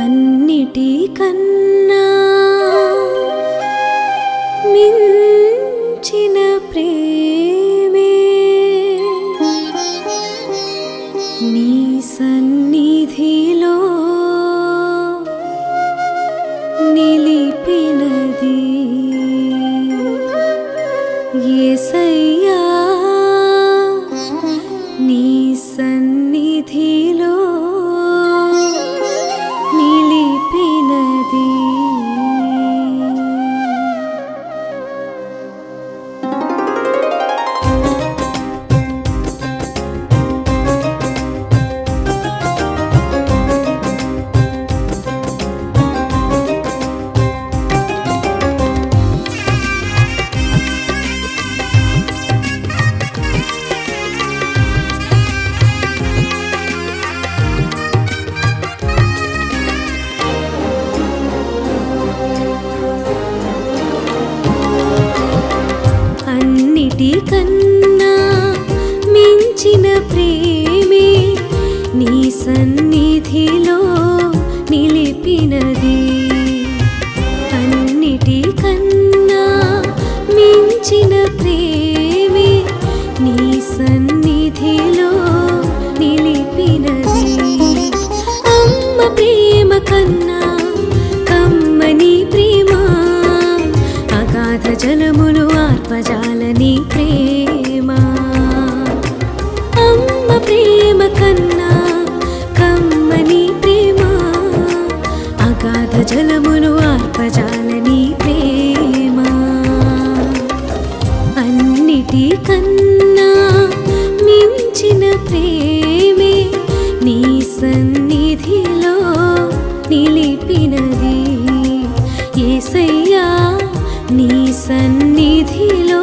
అన్నిటికన్నా నిలిచిన ప్రేమే నీ సన్నిధి నిలిపినది ఏసయ్యా నీ సన్నిధిలో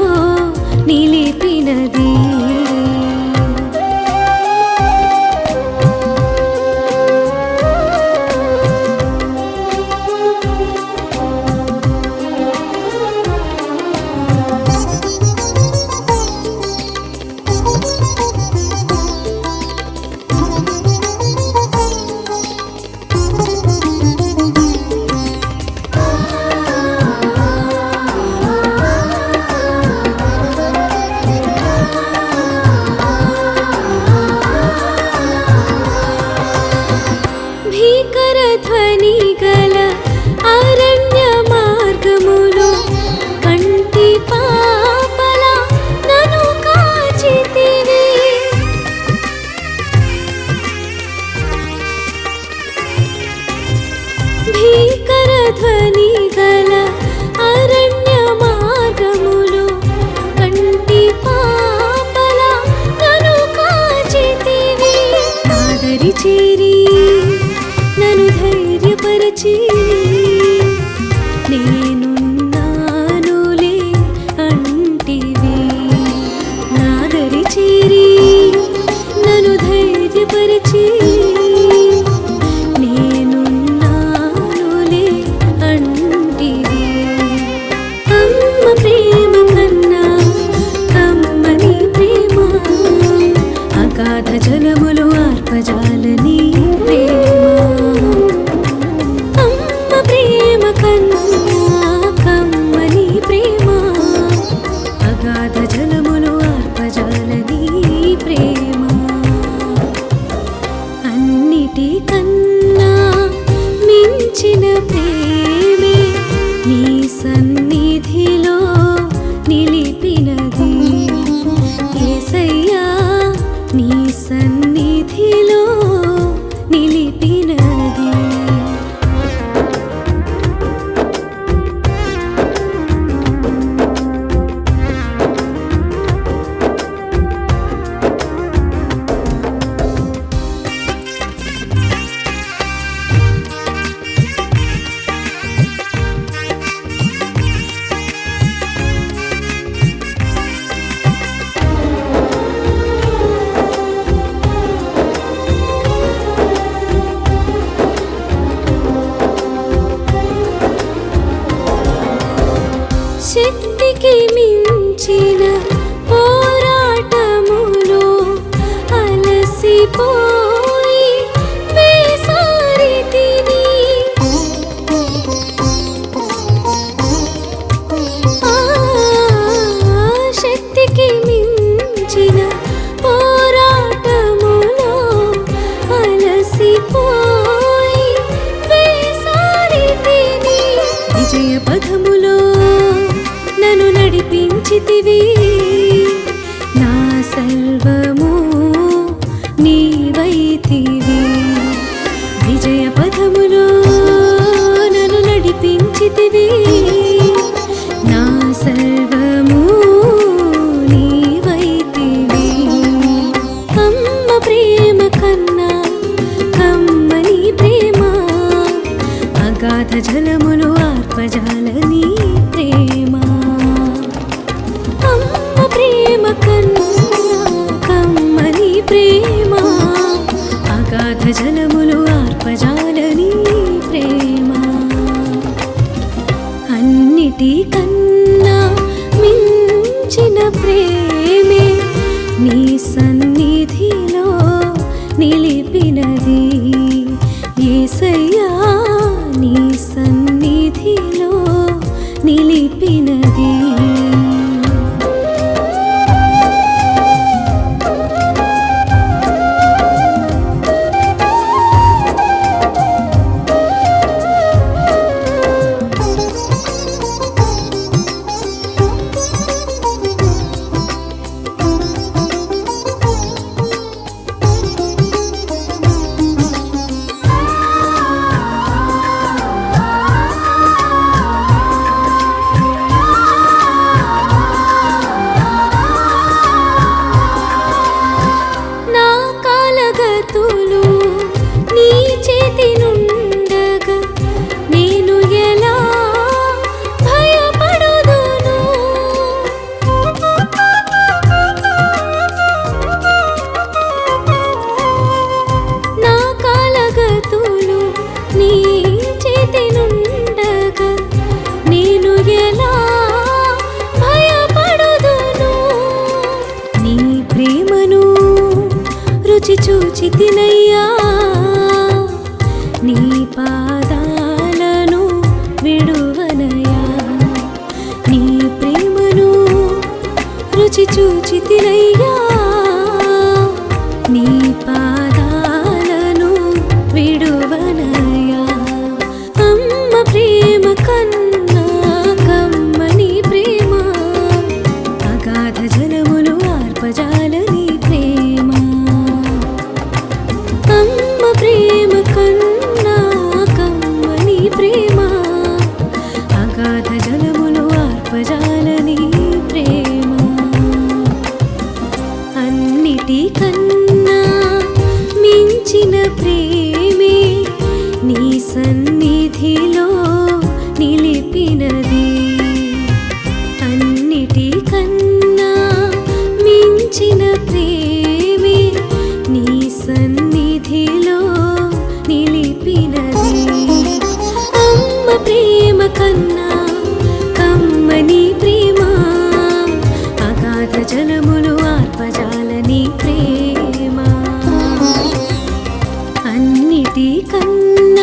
నిలిపినది. বুঝি అలసిపోయి వేసారితిని విజయ పథములో నన్ను నడిపించితివి. నా సర్వము నీవైతివి. విజయ పథములో నన్ను నడిపించితివి. చూచితినయ్యా. నీ పాదాలను విడువనయ్యా. నీ ప్రేమను రుచి చూచితినయ్యా. కన్నా మించిన ప్రేమే నీ సన్నిధిలో ടി കണ്ണു